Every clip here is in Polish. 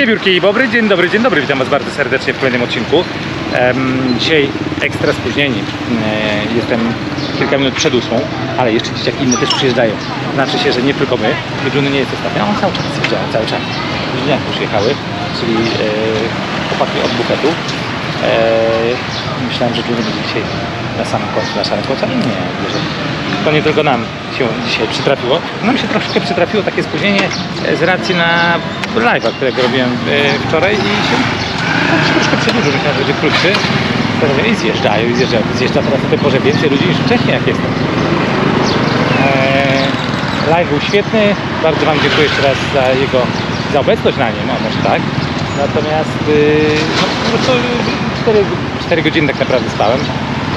Wiewiórki i dzień dobry, dzień dobry, witam Was bardzo serdecznie w kolejnym odcinku. Dzisiaj ekstra spóźnieni, e, jestem kilka minut przed ósmą, ale jeszcze dzieciaki inne też przyjeżdżają. Znaczy się, że nie tylko my, Juny nie jest ostatnia, on cały czas przyjeżdża, cały czad. Bliźniaki już jechały, czyli e, chłopaki od bufetu. E, myślałem, że Juny będzie dzisiaj na samym końcu, na samym końcu, ale nie, że to nie tylko nam się dzisiaj przytrafiło. Nam się troszkę przytrafiło takie spóźnienie e, z racji na live'a, którego robiłem e, wczoraj i się no, troszkę przedłużył, myślałem, że będzie krótszy. I zjeżdżają, i zjeżdżają. Zjeżdża teraz o tej porze więcej ludzi niż wcześniej, jak jestem. Eee, live był świetny. Bardzo Wam dziękuję jeszcze raz za jego za obecność na nim, a może tak. Natomiast yy, no, po prostu 4, 4 godziny tak naprawdę spałem,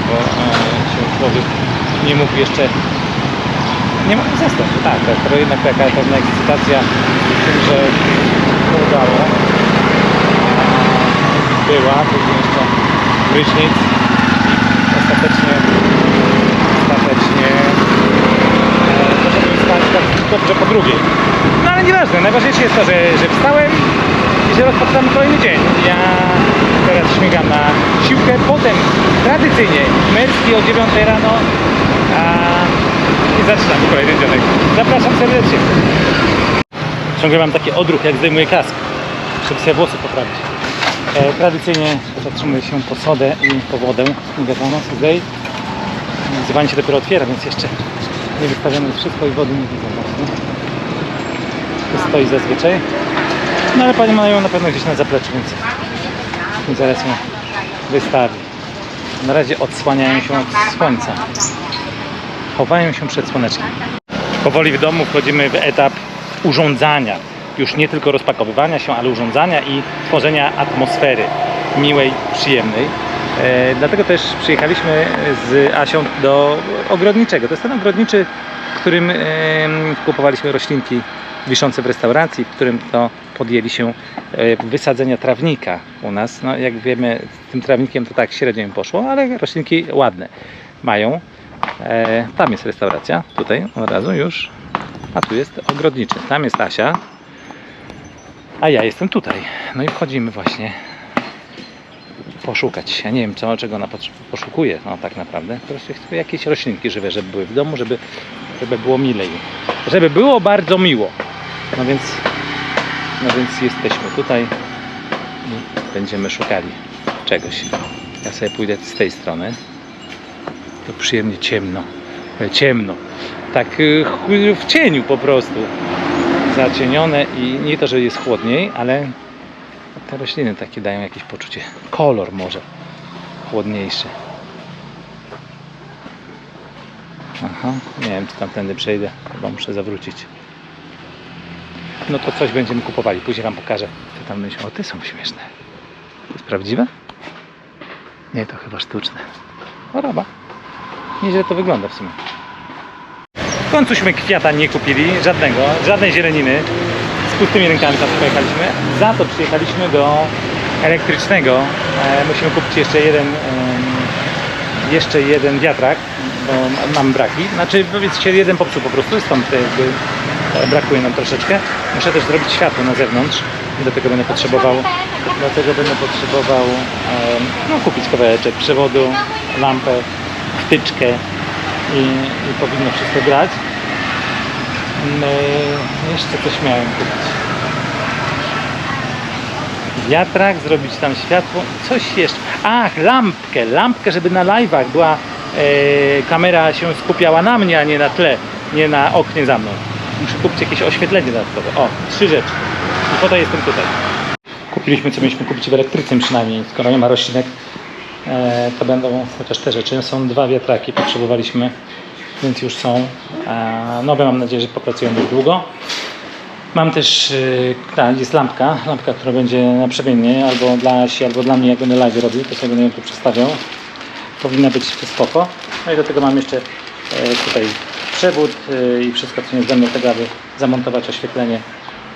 bo e, człowiek nie mógł jeszcze nie mógł zasnąć. Tak, tak, to jednak taka pewna ekscytacja tym, że to udało. Była, później jeszcze prysznic i ostatecznie ostatecznie e, poszedłem spać tak dobrze po drugiej. No ale nieważne, najważniejsze jest to, że, że wstałem i rozpoczynamy kolejny dzień. Ja teraz śmigam na siłkę, potem tradycyjnie męski o 9 rano a, i zaczynamy kolejny dzionek. Zapraszam serdecznie. Ciągle mam taki odruch, jak zdejmuję kask, żeby sobie włosy poprawić. E, tradycyjnie zatrzymuję się po sodę i po wodę. Nie wiadomo, zdej. Zwanie się dopiero otwiera, więc jeszcze nie wystawiamy wszystko i wody nie widzę właśnie. Tu stoi zazwyczaj. No ale panie mają na pewno gdzieś na zapleczu, więc zaraz ją wystawi. Na razie odsłaniają się od słońca. Chowają się przed słoneczkiem. Powoli w domu wchodzimy w etap urządzania. Już nie tylko rozpakowywania się, ale urządzania i tworzenia atmosfery miłej, przyjemnej. E, dlatego też przyjechaliśmy z Asią do ogrodniczego. To jest ten ogrodniczy, w którym e, kupowaliśmy roślinki wiszące w restauracji, w którym to podjęli się e, wysadzenia trawnika u nas. No, jak wiemy, z tym trawnikiem to tak średnio im poszło, ale roślinki ładne mają. E, tam jest restauracja, tutaj od razu już. A tu jest ogrodniczy. Tam jest Asia. A ja jestem tutaj. No i wchodzimy właśnie poszukać. Ja nie wiem, co, czego ona poszukuje, no tak naprawdę. Po prostu chcę jakieś roślinki żywe, żeby były w domu, żeby, żeby było milej. Żeby było bardzo miło. No więc, no więc jesteśmy tutaj i będziemy szukali czegoś. Ja sobie pójdę z tej strony. To przyjemnie ciemno. E, Ciemno. Tak ch- w cieniu po prostu. Zacienione i nie to, że jest chłodniej, ale te rośliny takie dają jakieś poczucie. Kolor może chłodniejszy. Aha, nie wiem, czy tamtędy przejdę. Chyba muszę zawrócić. No to coś będziemy kupowali. Później Wam pokażę. Co tam myślą. O, te są śmieszne. To jest prawdziwe? Nie, to chyba sztuczne. Choroba. Nieźle to wygląda w sumie. W końcuśmy kwiata nie kupili, żadnego, żadnej zieleniny. Z pustymi rękami tam pojechaliśmy. Za to przyjechaliśmy do elektrycznego. E, musimy kupić jeszcze jeden, em, jeszcze jeden wiatrak, bo mam braki. Znaczy, powiedzcie, jeden popsuł po prostu, stąd jakby e, brakuje nam troszeczkę. Muszę też zrobić światło na zewnątrz. Do tego będę potrzebował, do tego będę potrzebował no, kupić kawałeczek przewodu, lampę, wtyczkę i, i powinno wszystko grać. No, jeszcze coś miałem kupić. Wiatrak, zrobić tam światło, coś jeszcze. Ach, lampkę, lampkę, żeby na live'ach była e, kamera się skupiała na mnie, a nie na tle, nie na oknie za mną. Muszę kupić jakieś oświetlenie dodatkowe. O, trzy rzeczy. I po to jestem tutaj. Kupiliśmy, co mieliśmy kupić w elektryce przynajmniej, skoro nie ma roślinek, e, to będą chociaż te rzeczy. Są dwa wiatraki, potrzebowaliśmy, więc już są. E, nowe mam nadzieję, że popracują dość długo. Mam też, tak, jest lampka, lampka, która będzie naprzemiennie, albo dla Asi, albo dla mnie, jak będę live robił, to sobie będę ją tu przestawiał. Powinna być spoko. No i do tego mam jeszcze tutaj przewód e, i wszystko, co niezbędne do tego, aby zamontować oświetlenie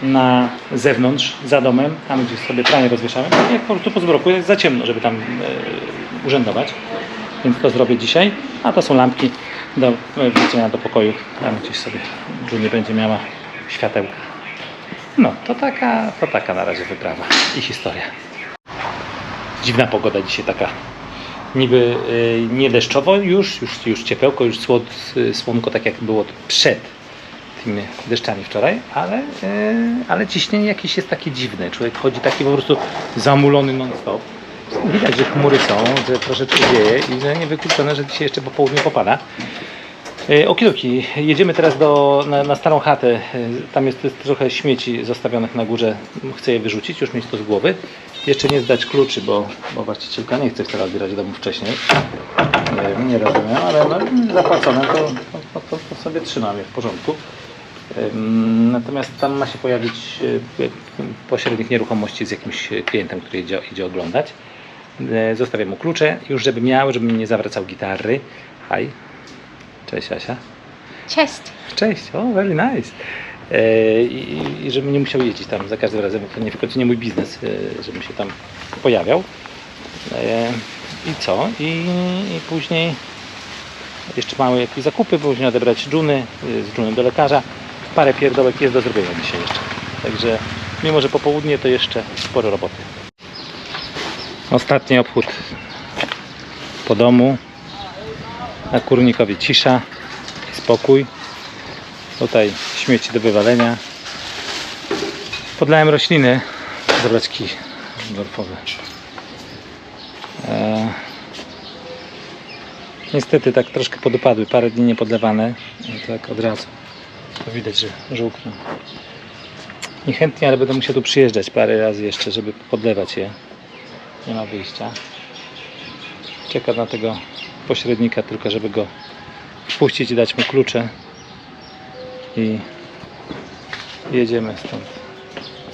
na zewnątrz, za domem, tam gdzie sobie pranie rozwieszałem. Jak po prostu po zmroku jest za ciemno, żeby tam e, urzędować. Więc to zrobię dzisiaj. A to są lampki do e, wrzucenia do pokoju. Tam gdzieś sobie, nie będzie miała światełka. No, to taka, to taka na razie wyprawa i historia. Dziwna pogoda dzisiaj taka. Niby y, nie deszczowo już, już, już ciepełko, już y, słonko tak jak było przed tymi deszczami wczoraj, ale, y, ale ciśnienie jakieś jest takie dziwne. Człowiek chodzi taki po prostu zamulony non-stop. Widać, że chmury są, że troszeczkę dzieje i że niewykluczone, że dzisiaj jeszcze po południu popada. E, Okidoki, jedziemy teraz do, na, na starą chatę. Tam jest, jest trochę śmieci zostawionych na górze. Chcę je wyrzucić, już mieć to z głowy. Jeszcze nie zdać kluczy, bo, bo właścicielka nie chce wcale odbierać domu wcześniej. Nie wiem, nie rozumiem, ale no, zapłacone to, to, to, to, sobie trzymam je w porządku. Natomiast tam ma się pojawić e, pośrednik nieruchomości z jakimś klientem, który idzie, idzie oglądać. E, Zostawiam mu klucze, już żeby miał, żeby mi nie zawracał gitary. Haj. Cześć Asia. Cześć. Cześć, o, very nice. E, I, I żeby nie musiał jeździć tam za każdym razem, to nie, w końcu nie mój biznes, e, żebym się tam pojawiał. E, I co? I, I później jeszcze małe jakieś zakupy, później odebrać e, z Junem do lekarza. Parę pierdołek jest do zrobienia dzisiaj jeszcze. Także mimo, że popołudnie to jeszcze sporo roboty. Ostatni obchód po domu. Na Kurnikowie cisza spokój. Tutaj śmieci do wywalenia. Podlałem rośliny. Zabrać kij dorfowy. E, niestety tak troszkę podupadły. Parę dni niepodlewane. I tak od razu. To widać, że żółkną. Niechętnie, ale będę musiał tu przyjeżdżać parę razy jeszcze, żeby podlewać je. Nie ma wyjścia. Czekam na tego pośrednika tylko, żeby go wpuścić i dać mu klucze i jedziemy stąd.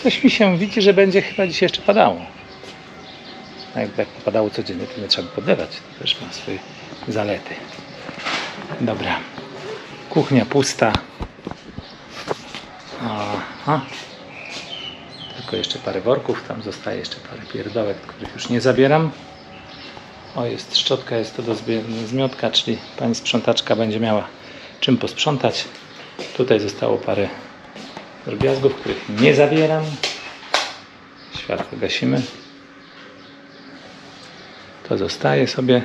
Coś mi się widzi, że będzie chyba dzisiaj jeszcze padało. A jakby jak padało codziennie, to nie trzeba podlewać. To też ma swoje zalety. Dobra. Kuchnia pusta. Aha. Tylko jeszcze parę worków, tam zostaje jeszcze parę pierdołek, których już nie zabieram. O, jest szczotka, jest to do zmiotka, czyli pani sprzątaczka będzie miała czym posprzątać. Tutaj zostało parę drobiazgów, których nie zabieram. Światło gasimy. To zostaje sobie.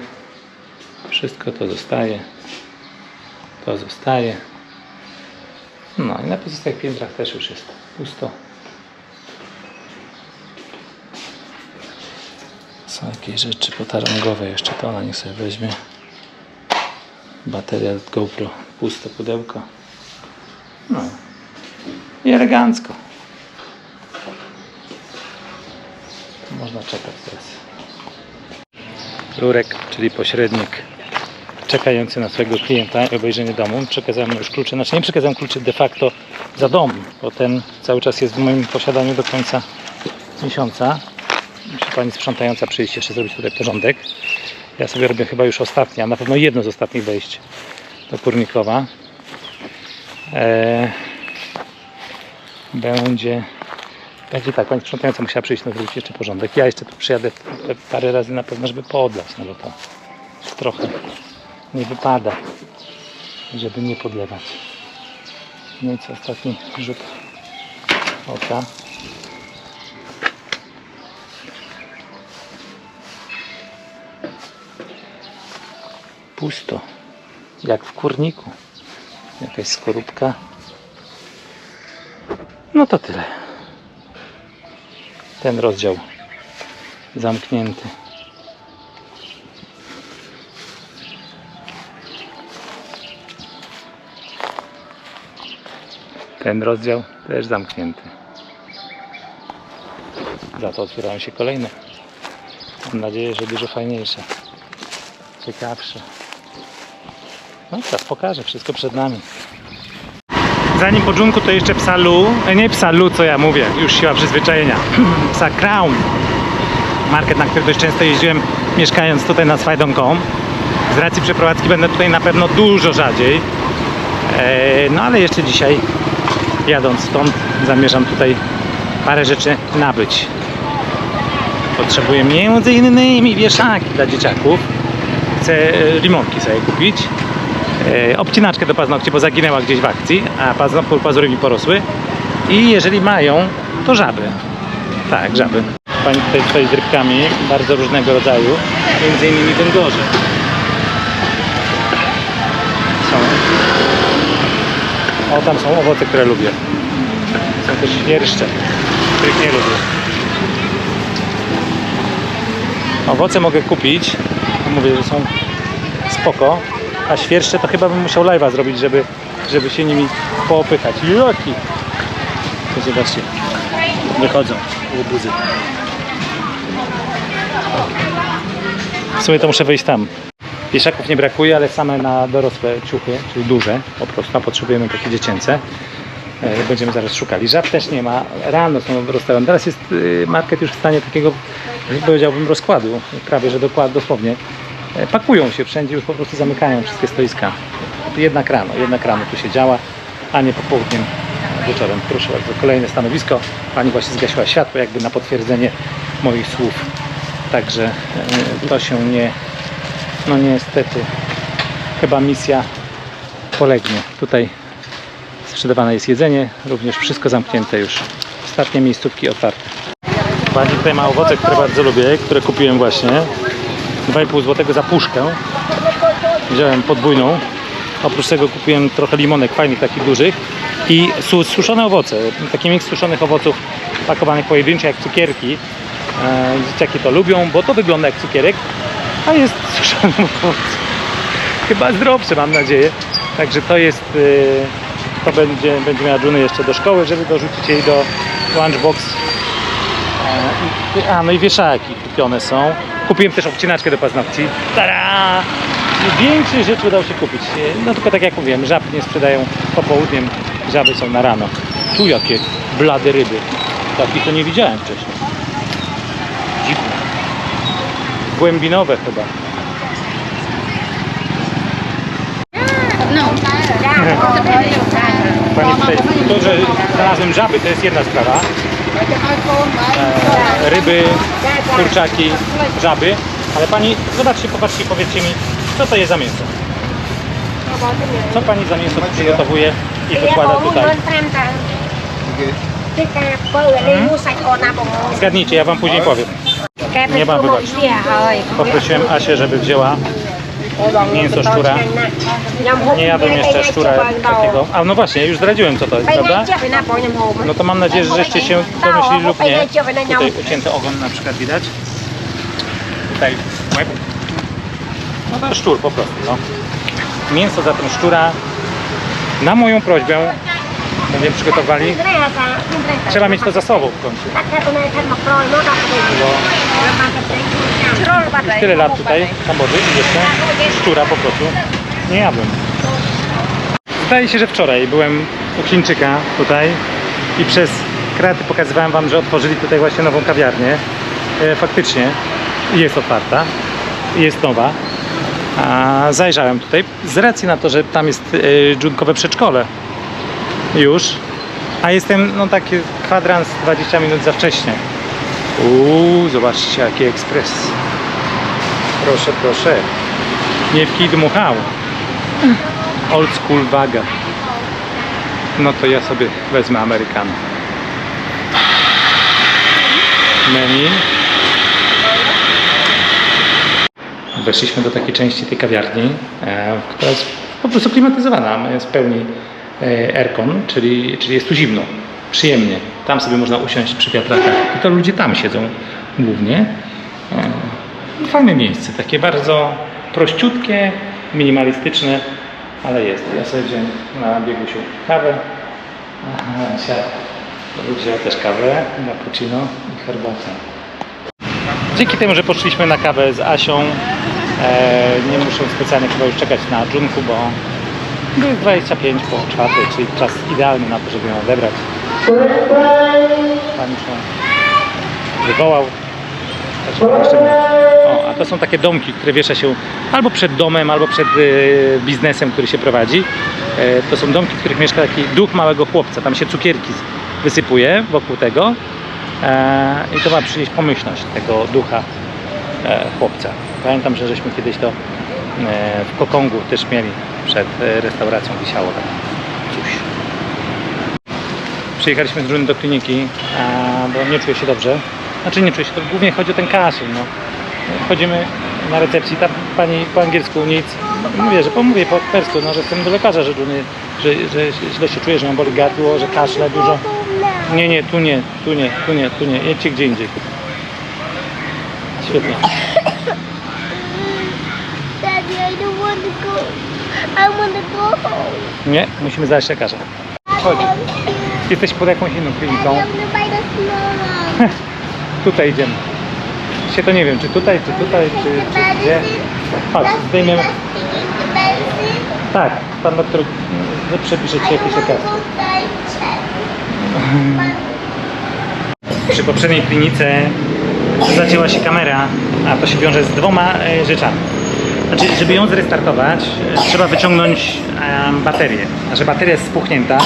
Wszystko to zostaje. To zostaje. No i na pozostałych piętrach też już jest pusto. Są jakieś rzeczy potargowe jeszcze, to ona niech sobie weźmie. Bateria GoPro, puste pudełko. No i elegancko. Można czekać teraz. Rurek, czyli pośrednik czekający na swojego klienta i obejrzenie domu. Przekazałem już klucze, znaczy nie przekazałem kluczy de facto za dom, bo ten cały czas jest w moim posiadaniu do końca miesiąca. Musi pani sprzątająca przyjść jeszcze zrobić tutaj porządek. Ja sobie robię chyba już ostatnie, a na pewno jedno z ostatnich wejść do Kurnikowa. Eee, będzie będzie tak, pani sprzątająca musiała przyjść na zrobić jeszcze porządek. Ja jeszcze tu przyjadę parę razy na pewno, żeby poodlać, no bo to trochę nie wypada, żeby nie podlewać. No i co, ostatni rzut oka. Pusto, jak w kurniku. Jakaś skorupka. No to tyle. Ten rozdział zamknięty. Ten rozdział też zamknięty. Za to otwierają się kolejne. Mam nadzieję, że dużo fajniejsze, ciekawsze. No teraz pokażę, wszystko przed nami. Zanim po dżunku to jeszcze psa Lu, e, nie psa Lu, co ja mówię, już siła przyzwyczajenia. Psa Crown. Market, na który dość często jeździłem mieszkając tutaj na Swajdą.com. Z racji przeprowadzki będę tutaj na pewno dużo rzadziej. E, no ale jeszcze dzisiaj jadąc stąd zamierzam tutaj parę rzeczy nabyć. Potrzebuję między innymi wieszaki dla dzieciaków. Chcę e, limonki sobie kupić. E, obcinaczkę do paznokci, bo zaginęła gdzieś w akcji, a paznokcie pazury mi porosły. I jeżeli mają, to żaby. Tak, żaby. Pani tutaj stoi z rybkami bardzo różnego rodzaju, między innymi węgorze. Są. O, tam są owoce, które lubię. Są też świerszcze, których nie lubię. Owoce mogę kupić, mówię, że są spoko, a świerszcze to chyba bym musiał live'a zrobić, żeby, żeby się nimi poopychać. Jaki! To zobaczcie, wychodzą łobuzy. W sumie to muszę wyjść tam. Pieszaków nie brakuje, ale same na dorosłe ciuchy, czyli duże po prostu, a potrzebujemy takie dziecięce. E, Będziemy zaraz szukali. Żab też nie ma. Rano są rozstawione. Teraz jest y, market już w stanie takiego, powiedziałbym, rozkładu. Prawie, że dokład, dosłownie. E, Pakują się wszędzie, już po prostu zamykają wszystkie stoiska. Jednak rano, jednak rano tu się działa, a nie popołudniem, wieczorem. Proszę bardzo, kolejne stanowisko. Pani właśnie zgasiła światło, jakby na potwierdzenie moich słów. Także e, to się nie, no niestety, chyba misja polegnie. Tutaj sprzedawane jest jedzenie, również wszystko zamknięte już. Ostatnie miejscówki otwarte. Pani tutaj ma owoce, które bardzo lubię, które kupiłem właśnie. 2,5 zł za puszkę. Wziąłem podwójną. Oprócz tego kupiłem trochę limonek fajnych, takich dużych. I su- suszone owoce. Taki miks suszonych owoców pakowanych pojedynczo jak cukierki. E, dzieciaki to lubią, bo to wygląda jak cukierek, a jest suszone owoce. Chyba zdrowsze mam nadzieję. Także to jest, y, to będzie, będzie miała Juny jeszcze do szkoły, żeby dorzucić jej do lunchbox. E, A, no i wieszaki kupione są. Kupiłem też obcinaczkę do paznokci. Tada! Większych rzeczy udało się kupić. No tylko tak jak mówiłem, żab nie sprzedają popołudniem, żaby są na rano. Tu jakie blade ryby. Takich to nie widziałem wcześniej. Dziwne. Głębinowe chyba. No. Pani tutaj, to, że znalazłem żaby, to jest jedna sprawa. E, ryby, kurczaki, żaby. Ale pani, zobaczcie, popatrzcie, powiedzcie mi, co to jest za mięso? Co pani za mięso przygotowuje i wykłada tutaj? Zgadnijcie, ja wam później powiem. Nie mam wybaczyć. Poprosiłem Asię, żeby wzięła mięso szczura. Nie jadłem jeszcze szczura takiego. A no właśnie, już zdradziłem co to jest, prawda? No to mam nadzieję, że żeście się domyślili lub nie. Tutaj ucięty ogon na przykład widać. Tutaj łeb. No to szczur po prostu, no. Mięso zatem szczura na moją prośbę będziemy przygotowali. Trzeba mieć to za sobą w końcu. Już tyle lat tutaj Kambodży i jeszcze szczura po prostu nie jadłem. Zdaje się, że wczoraj byłem u Chińczyka tutaj i przez kraty pokazywałem Wam, że otworzyli tutaj właśnie nową kawiarnię. E, faktycznie jest otwarta, jest nowa. A zajrzałem tutaj z racji na to, że tam jest e, dżunkowe przedszkole już, a jestem no taki kwadrans 20 minut za wcześnie. Uuu, zobaczcie jaki ekspres. Proszę, proszę. Nie w kij dmuchał. Old school waga. No to ja sobie wezmę Amerykano. Menu. Weszliśmy do takiej części tej kawiarni, e, która jest po prostu klimatyzowana. Jest w pełni aircon, czyli, czyli jest tu zimno, przyjemnie. Tam sobie można usiąść przy wiatrakach i to ludzie tam siedzą głównie. E, Fajne miejsce, takie bardzo prościutkie, minimalistyczne, ale jest. Ja sobie wziąłem na biegusiu kawę. Aha. Wziął też kawę, cappuccino i herbatę. Dzięki temu, że poszliśmy na kawę z Asią, e, nie muszę specjalnie chyba już czekać na dżunku, bo jest 25 po czwartej, czyli czas idealny na to, żeby ją odebrać. Pan już wywołał. O, a to są takie domki, które wiesza się albo przed domem, albo przed e, biznesem, który się prowadzi. E, to są domki, w których mieszka taki duch małego chłopca. Tam się cukierki wysypuje wokół tego. E, I to ma przynieść pomyślność tego ducha e, chłopca. Pamiętam, że żeśmy kiedyś to e, w Kokongu też mieli przed e, restauracją wisiało tam coś. Przyjechaliśmy z Bruny do kliniki, bo nie czuję się dobrze. Znaczy nie czuję się, to głównie chodzi o ten kaszel. No. Chodzimy na recepcji, ta pani po angielsku nic. Mówię, że pomówię po persku, no, że chcę do lekarza, że, Bruny, że, że źle się czuję, że mam boli gardło, że kaszle dużo. Nie, nie, tu nie, tu nie, tu nie, tu nie. Jedźcie gdzie indziej. Świetnie. Daddy, I don't want to go. I want to go home. Nie, musimy znaleźć lekarza. Chodź. Jesteś pod jakąś inną kliniką. I want to buy the snowman. Tutaj idziemy. Się to nie wiem, czy tutaj, czy tutaj, czy, czy gdzie. Chodź, zdejmiemy. Tak, pan doktor mm, przepisze ci jakieś lekarstwo. Przy poprzedniej klinice zacięła się kamera, a to się wiąże z dwoma e, rzeczami. Znaczy, żeby ją zrestartować, e, trzeba wyciągnąć em, baterię. A że bateria jest spuchnięta,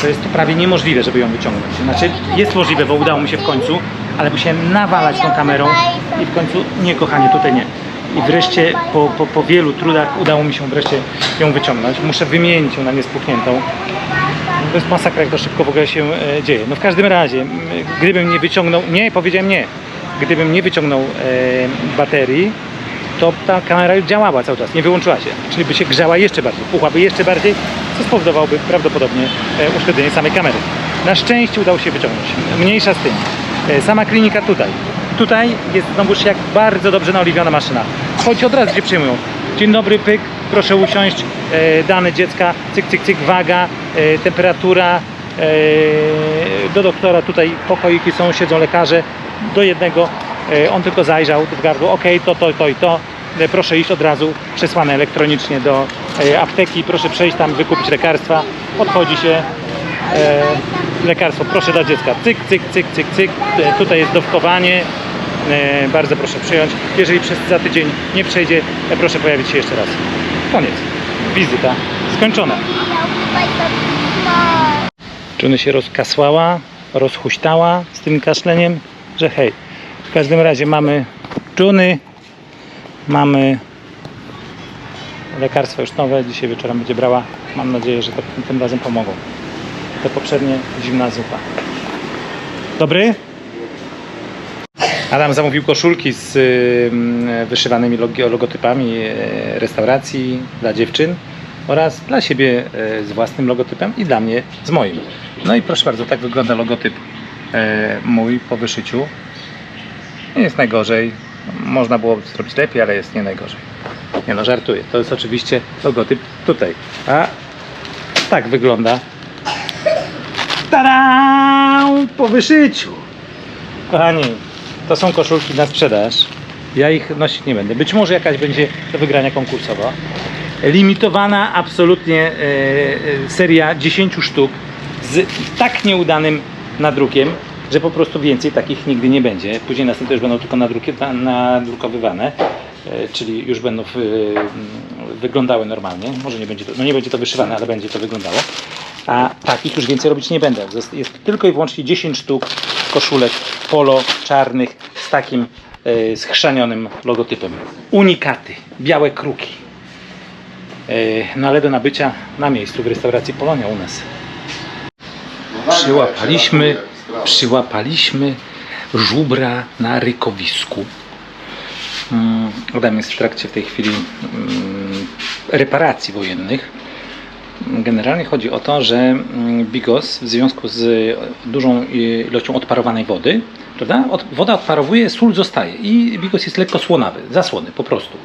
to jest to prawie niemożliwe, żeby ją wyciągnąć. Znaczy, jest możliwe, bo udało mi się w końcu, ale musiałem nawalać tą kamerą i w końcu, nie kochanie, tutaj nie. I wreszcie po, po, po wielu trudach udało mi się wreszcie ją wyciągnąć. Muszę wymienić ją na niespuchniętą. To jest masakra, jak to szybko w ogóle się e, dzieje. No w każdym razie, gdybym nie wyciągnął, nie, powiedziałem nie, gdybym nie wyciągnął e, baterii, to ta kamera już działała cały czas, nie wyłączyła się, czyli by się grzała jeszcze bardziej, puchłaby jeszcze bardziej, co spowodowałoby prawdopodobnie e, uszkodzenie samej kamery. Na szczęście udało się wyciągnąć. Mniejsza z tym. E, sama klinika tutaj. Tutaj jest znowuż jak bardzo dobrze naoliwiona maszyna. Chodź od razu cię przyjmują. Dzień dobry, pyk, proszę usiąść, e, dane dziecka, cyk, cyk, cyk, waga, temperatura, do doktora tutaj pokoiki są, siedzą lekarze, do jednego on tylko zajrzał w gardło, ok, to, to, to i to, E, proszę iść od razu przesłane elektronicznie do e, apteki, proszę przejść tam, wykupić lekarstwa, odchodzi się, e, lekarstwo. Proszę dla dziecka, cyk, cyk, cyk, cyk, cyk, E, tutaj jest dawkowanie, e, bardzo proszę przyjąć, jeżeli przez za tydzień nie przejdzie, e, proszę pojawić się jeszcze raz. Koniec, wizyta skończona. Czune się rozkasłała, rozhuśtała z tym kaszleniem, że hej. W każdym razie mamy Czuny, mamy lekarstwa już nowe, dzisiaj wieczorem będzie brała. Mam nadzieję, że to tym razem pomogą. Te poprzednie zimna zupa. Dobry? Adam zamówił koszulki z wyszywanymi logo, logotypami y, restauracji dla dziewczyn oraz dla siebie y, z własnym logotypem i dla mnie z moim. No i proszę bardzo, tak wygląda logotyp y, mój po wyszyciu. Nie jest najgorzej. Można było zrobić lepiej, ale jest nie najgorzej. Nie no, żartuję. To jest oczywiście logotyp tutaj. A tak wygląda. Tada! Po wyszyciu. Kochani, to są koszulki na sprzedaż. Ja ich nosić nie będę. Być może jakaś będzie do wygrania konkursowo. Limitowana absolutnie e, e, seria 10 sztuk z tak nieudanym nadrukiem, że po prostu więcej takich nigdy nie będzie. Później następne już będą tylko nadrukowywane, e, czyli już będą e, wyglądały normalnie. Może nie będzie to, no nie będzie to wyszywane, ale będzie to wyglądało. A takich już więcej robić nie będę. Jest tylko i wyłącznie 10 sztuk koszulek polo czarnych z takim e, schrzanionym logotypem. Unikaty, białe kruki. E, no ale do nabycia na miejscu w restauracji Polonia u nas. Przyłapaliśmy, przyłapaliśmy żubra na rykowisku. Mm, Adam jest w trakcie w tej chwili mm, reparacji wojennych. Generalnie chodzi o to, że mm, bigos w związku z dużą ilością odparowanej wody, prawda? Od, woda odparowuje, sól zostaje i bigos jest lekko słonawy, zasłony po prostu.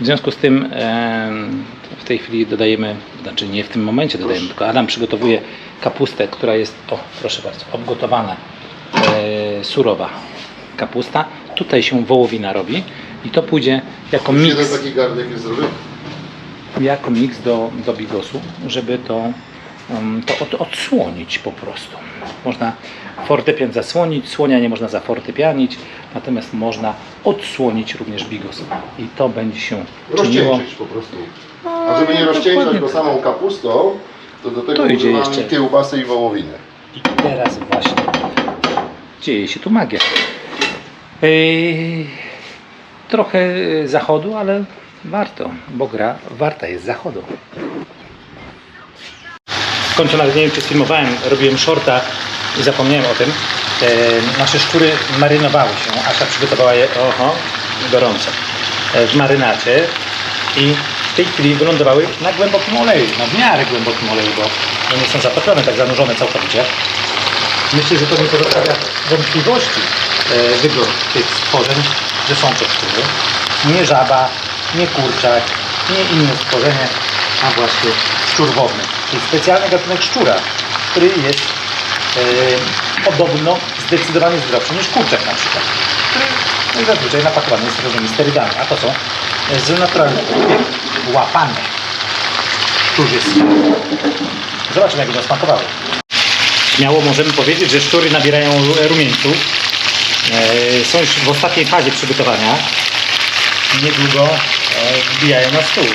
W związku z tym tej chwili dodajemy, znaczy nie w tym momencie dodajemy, tylko Adam przygotowuje kapustę, która jest, o proszę bardzo, obgotowana, e, surowa kapusta. Tutaj się wołowina robi i to pójdzie jako miks, taki garnek jest zrobiony. jako miks do, do bigosu, żeby to, to od, odsłonić po prostu. Można fortepian zasłonić, słonia nie można zafortepianić, natomiast można odsłonić również bigos i to będzie się czyniło. Rozcieńczyć po prostu. A żeby nie rozcieńczać dokładnie go samą kapustą, to do tego To idzie jeszcze. kiełbasy i wołowinę. I teraz właśnie dzieje się tu magia. Ej, trochę e, zachodu, ale warto, bo gra warta jest zachodu. W końcu nawet nie wiem czy filmowałem, robiłem shorta i zapomniałem o tym. E, nasze szczury marynowały się. Asia przygotowała je, oho, gorąco, e, w marynacie i w tej chwili wylądowały na głębokim oleju, na w miarę głębokim oleju, bo nie są zatopione, tak zanurzone całkowicie. Myślę, że to nie pozostawia wątpliwości e, wygląd tych stworzeń, że są to szczury. Nie żaba, nie kurczak, nie inne stworzenie, a właśnie szczur wodny. Czyli specjalny gatunek szczura, który jest e, podobno zdecydowanie zdrowszy niż kurczak na przykład, który zazwyczaj napakowany jest różnymi sterydami, a to są e, z naturalnych łapane szczurzyska. Zobaczymy jak będą smakowały. Śmiało możemy powiedzieć, że szczury nabierają. E, Są już w ostatniej fazie przygotowania. Niedługo wbijają na stół,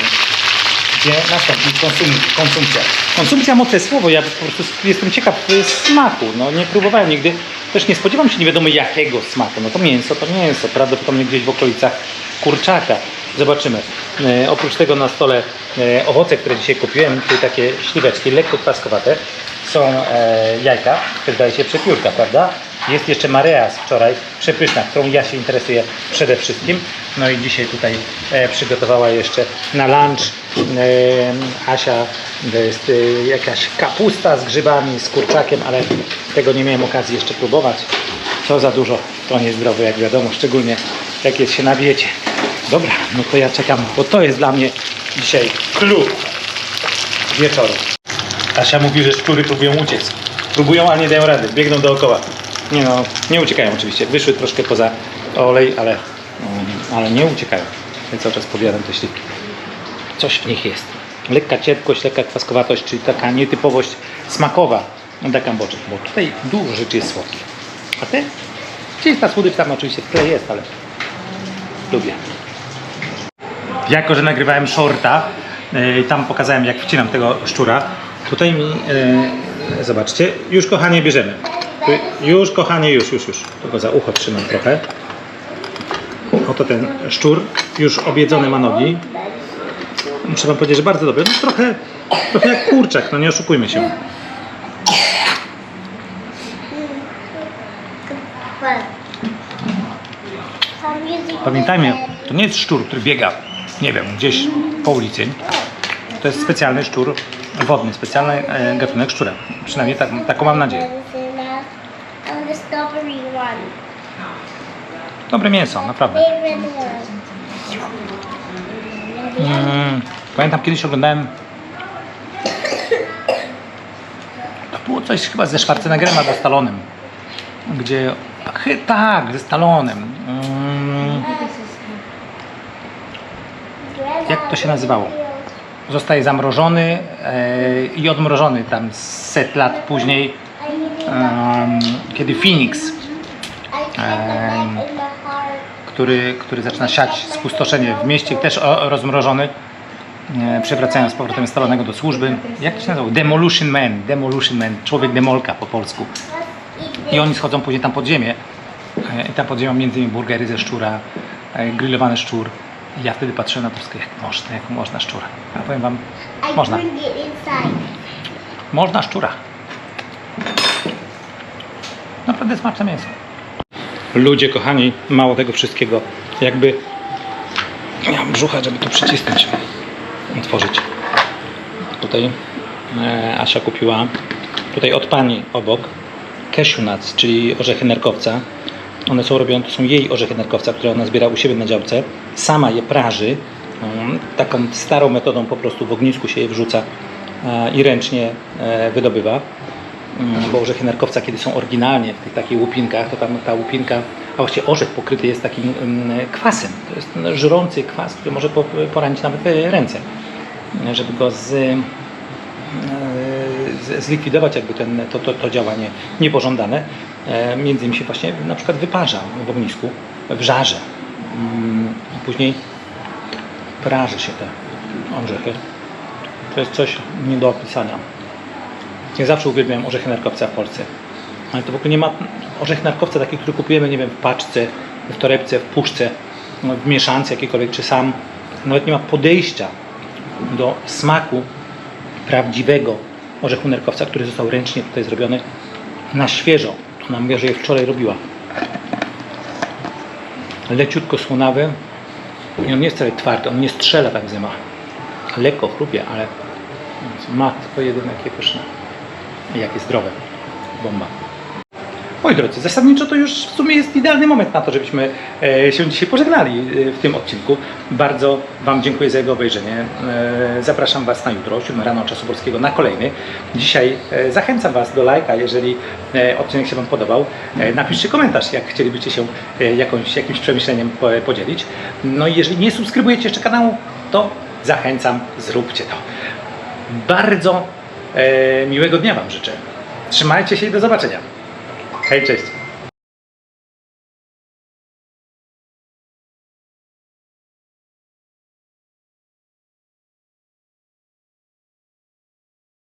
gdzie nastąpi konsum, konsumpcja. Konsumpcja mocne słowo, ja po prostu jestem ciekaw e, smaku. No, nie próbowałem nigdy, też nie spodziewam się nie wiadomo jakiego smaku. No to mięso, to mięso, prawdopodobnie gdzieś w okolicach kurczaka. Zobaczymy. E, oprócz tego na stole e, owoce, które dzisiaj kupiłem, czyli takie śliweczki lekko kwaskowate. Są e, jajka, też daje się przepiórka, prawda? Jest jeszcze Marea z wczoraj, przepyszna, którą ja się interesuję przede wszystkim. No i dzisiaj tutaj e, przygotowała jeszcze na lunch e, Asia, to jest e, jakaś kapusta z grzybami, z kurczakiem, ale tego nie miałem okazji jeszcze próbować. Co za dużo, to niezdrowe jak wiadomo, szczególnie jak jest się na diecie. Dobra, no to ja czekam, bo to jest dla mnie dzisiaj klub wieczoru. Asia mówi, że szczury próbują uciec. Próbują, ale nie dają rady. Biegną dookoła. Nie no, nie uciekają oczywiście. Wyszły troszkę poza olej, ale, ale nie uciekają. Ja cały czas powiadam te śliwki. Coś w nich jest. Lekka cierpkość, lekka kwaskowatość, czyli taka nietypowość smakowa dla Kambodży. Bo tutaj dużo rzeczy jest słodkich. A te? Gdzieś ta słodycz tam oczywiście w tle jest, ale lubię. Jako, że nagrywałem shorta, e, tam pokazałem jak wcinam tego szczura. Tutaj mi, e, zobaczcie, już kochanie bierzemy. Już kochanie, już, już, już. Tylko za ucho trzymam trochę. Oto ten szczur, już objedzony ma nogi. Muszę wam powiedzieć, że bardzo dobry. No, trochę, trochę jak kurczak, no nie oszukujmy się. Pamiętajmy, to nie jest szczur, który biega, nie wiem, gdzieś po ulicy. To jest specjalny szczur wodny, specjalny e, gatunek szczura. Przynajmniej tak, taką mam nadzieję. Dobre mięso, naprawdę. Mm, pamiętam kiedyś oglądałem. To było coś chyba ze Schwarzeneggerem albo Stalonem. Gdzie. Tak, ze Stalonem. Mm, Jak to się nazywało? zostaje zamrożony e, i odmrożony tam set lat później, em, kiedy Phoenix, I kept Um, in my heart. Który, który zaczyna siać spustoszenie w mieście, też rozmrożony, e, przewracają z powrotem Stalonego do służby. Jak to się nazywał? Demolition Man, Demolition Man, człowiek demolka po polsku. I oni schodzą później tam pod ziemię. E, I tam pod ziemią między innymi burgery ze szczura, e, grillowany szczur. I ja wtedy patrzyłem na to wszystko, jak można, jak można szczura. Ja powiem wam, można. Można szczura. Naprawdę smaczne mięso. Ludzie kochani, mało tego wszystkiego. Jakby mam brzucha, żeby to przycisnąć, otworzyć. Tutaj e, Asia kupiła tutaj od pani obok cashew nuts, czyli orzechy nerkowca. One są robione, to są jej orzechy nerkowca, które ona zbiera u siebie na działce. Sama je praży. mm, Taką starą metodą po prostu w ognisku się je wrzuca e, i ręcznie e, wydobywa. Mm, Bo orzechy nerkowca, kiedy są oryginalnie w tych takich łupinkach, to tam ta łupinka, a właściwie orzech pokryty jest takim mm, kwasem. To jest żrący kwas, który może po- poranić nawet e, ręce. Żeby go e, z- zlikwidować jakby ten, to, to, to działanie niepożądane, e, między innymi się właśnie na przykład wyparza w ognisku, w żarze. Mm, I później praży się te orzechy. To jest coś nie do opisania. Ja zawsze uwielbiałem orzechy narkowca w Polsce. Ale to w ogóle nie ma orzech narkowca taki, który kupujemy, nie wiem, w paczce, w torebce, w puszce, no, w mieszance jakiejkolwiek, czy sam. Nawet nie ma podejścia do smaku prawdziwego orzechu nerkowca, który został ręcznie tutaj zrobiony na świeżo. Ona mówi, że je wczoraj robiła. Leciutko słonawy i on nie jest wcale twardy, on nie strzela tak zima. Lekko chrupie, ale matko jedyne jakie pyszne. Jakie zdrowe. Bomba. Moi drodzy, zasadniczo to już w sumie jest idealny moment na to, żebyśmy e, się dzisiaj pożegnali e, w tym odcinku. Bardzo Wam dziękuję za jego obejrzenie. E, zapraszam Was na jutro, 7 rano czasu polskiego, na kolejny. Dzisiaj zachęcam Was do lajka, jeżeli odcinek się Wam podobał. Napiszcie komentarz, jak chcielibyście się jakąś, jakimś przemyśleniem po, podzielić. No i jeżeli nie subskrybujecie jeszcze kanału, to zachęcam, zróbcie to. Bardzo miłego dnia Wam życzę. Trzymajcie się i do zobaczenia. Hej, cześć.